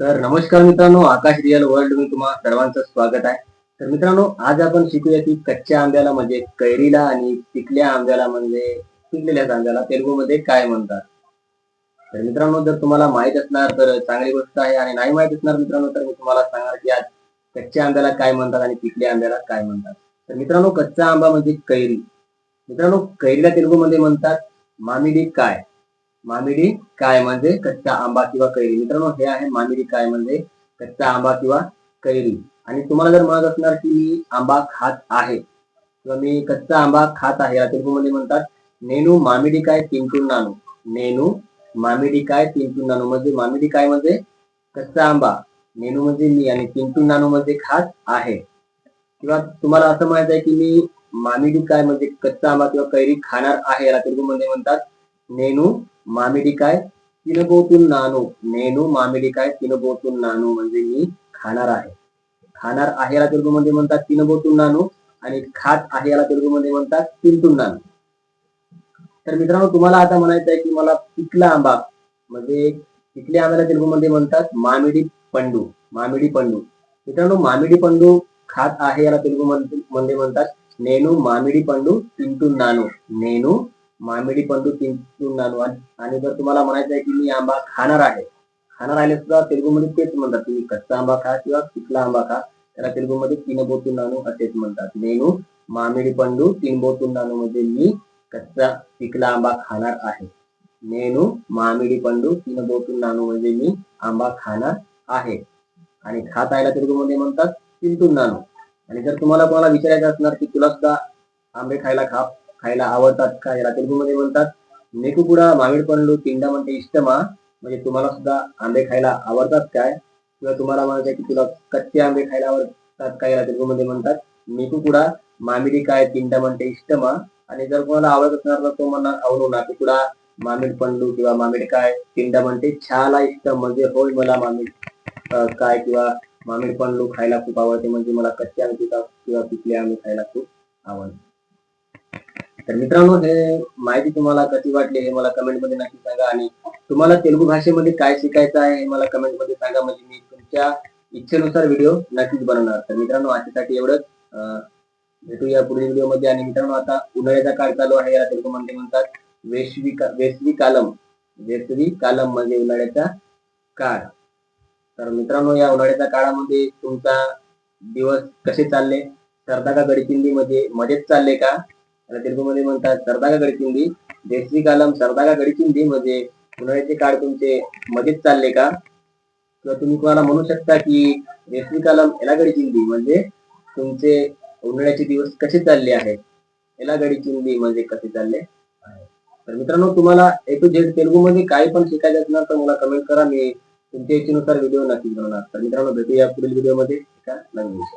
तर नमस्कार मित्रांनो आकाश रिअल वर्ल्ड मी तुम्हा सर्वांचं स्वागत आहे. तर मित्रांनो आज आपण शिकूया की कच्च्या आंब्याला म्हणजे कैरीला आणि पिकल्या आंब्याला म्हणजे पिकलेल्या आंब्याला तेलुगूमध्ये काय म्हणतात. तर मित्रांनो जर तुम्हाला माहीत असणार तर चांगली गोष्ट आहे आणि नाही माहीत असणार मित्रांनो तर मी तुम्हाला सांगणार की आज कच्च्या आंब्याला काय म्हणतात आणि पिकल्या आंब्याला काय म्हणतात. तर मित्रांनो कच्चा आंबा म्हणजे कैरी. मित्रांनो कैरीला तेलुगूमध्ये म्हणतात मामिडी काय? मामिडी काय म्हणजे कच्चा आंबा किंवा कैरी. मित्रांनो हे आहे मामिडी काय म्हणजे कच्चा आंबा किंवा कैरी. आणि तुम्हाला जर म्हणत असणार की मी आंबा खात आहे किंवा मी कच्चा आंबा खात आहे या तेलुगूमध्ये म्हणतात नेनू मामिडी काय तिंटून नानू. नेनू मामिडी काय तिंटून नानू म्हणजे मामिडी काय म्हणजे कच्चा आंबा. नेनू म्हणजे मी आणि तिंटून नानू म्हणजे खात आहे. किंवा तुम्हाला असं माहीत आहे की मी मामिडी काय म्हणजे कच्चा आंबा किंवा कैरी खाणार आहे याला तेलुगूमध्ये म्हणतात नेनू मामिडी काय नानू. नेनू मामिडी काय नानू म्हणजे मी खाणार आहे. खाणार आहे याला तेलगूमध्ये म्हणतात तिनबोतून नानू आणि खात आहे याला तेलगूमध्ये म्हणतात तिंटून नानू. तर मित्रांनो तुम्हाला आता म्हणायचं आहे की मला पिकला आंबा म्हणजे पिकल्या आंब्याला तेलगूमध्ये म्हणतात मामिडी पंडू मामिडी पंडू. मित्रांनो मामिडी पंडू खात आहे याला तेलगू मध्ये म्हणतात नेनू मामिडी पंडू तिंटू नानू. नेनू मामिडी पंडू तिंटून आणि जर तुम्हाला म्हणायचं आहे की मी आंबा खाणार आहे खाणार आहे सुद्धा तेलगूमध्ये तेच म्हणतात तुम्ही. कच्चा आंबा खा किंवा पिकला आंबा खा त्याला तेलगूमध्ये तीन बोतून नानू असेच म्हणतात. मेनू मामिडी पंडू तीन बोतून नानू म्हणजे मी कच्चा पिकला आंबा खाणार आहे. मेनू मामिडी पंडू तीन बोतून नानू म्हणजे मी आंबा खाणार आहे. आणि खात आयला तेलगूमध्ये म्हणतात तिंटून नानू. आणि जर तुम्हाला कोणाला विचारायचं असणार की तुला सुद्धा आंबे खायला खा खायला आवडतात का? याला तेलुगूमध्ये म्हणतात नेकुकुडा मावीड पंडू तिंडा म्हणते इष्टमा. म्हणजे तुम्हाला सुद्धा आंबे खायला आवडतात काय किंवा तुम्हाला म्हणायचं की तुला कच्चे आंबे खायला आवडतात काय याला तेलुगूमध्ये म्हणतात नेकुकुडा मामिडी काय तिंडा म्हणते इष्टमा. आणि जर कोणाला आवडत असणार तर तो म्हणणार आवडू ना कुडा मामिड पंडू किंवा मामिड काय तिंडा म्हणते छाला इष्ट म्हणजे होय मला मामिड काय किंवा मामिड पंडू खायला खूप आवडते. म्हणजे मला कच्चे आंबे किंवा पिकले आंबे खायला खूप आवडते. तर मित्रांनो हे माहिती तुम्हाला कशी वाटली हे मला कमेंटमध्ये नक्की सांगा. आणि तुम्हाला तेलुगू भाषेमध्ये काय शिकायचं आहे हे मला कमेंटमध्ये सांगा. म्हणजे मी तुमच्या इच्छेनुसार व्हिडिओ नक्कीच बनवणार. तर मित्रांनो आजच्यासाठी एवढंच. भेटूया पुढील व्हिडिओमध्ये. आणि मित्रांनो आता उन्हाळ्याचा काळ चालू आहे. याला तेलुगू मध्ये म्हणतात वेशवी का- वेसवी कालम. वेसवी कालम म्हणजे उन्हाळ्याचा काळ. तर मित्रांनो या उन्हाळ्याच्या काळामध्ये तुमचा दिवस कसे चालले? सरदा का गडचिंदी मध्ये मजेत चालले का? तेलुगूमध्ये म्हणतात सरदा का गडचिंदी देशी कालम सरदा का गडचिंदी म्हणजे उन्हाळ्याचे काळ तुमचे मध्येच चालले का? किंवा तुम्ही कोणाला म्हणू शकता की रेशमी कालम याला गडचिंदी म्हणजे तुमचे उन्हाळ्याचे दिवस कसे चालले आहेत? याला गडचिंदी म्हणजे कसे चालले? आहे. तर मित्रांनो तुम्हाला ए टू झेड तेलुगू मध्ये काही पण शिकायचं असणार तर मला कमेंट करा. मी तुमच्या इच्छेनुसार व्हिडिओ नक्की बनवणार. तर मित्रांनो भेटूया पुढील व्हिडिओमध्ये एका नवीन विषयावर.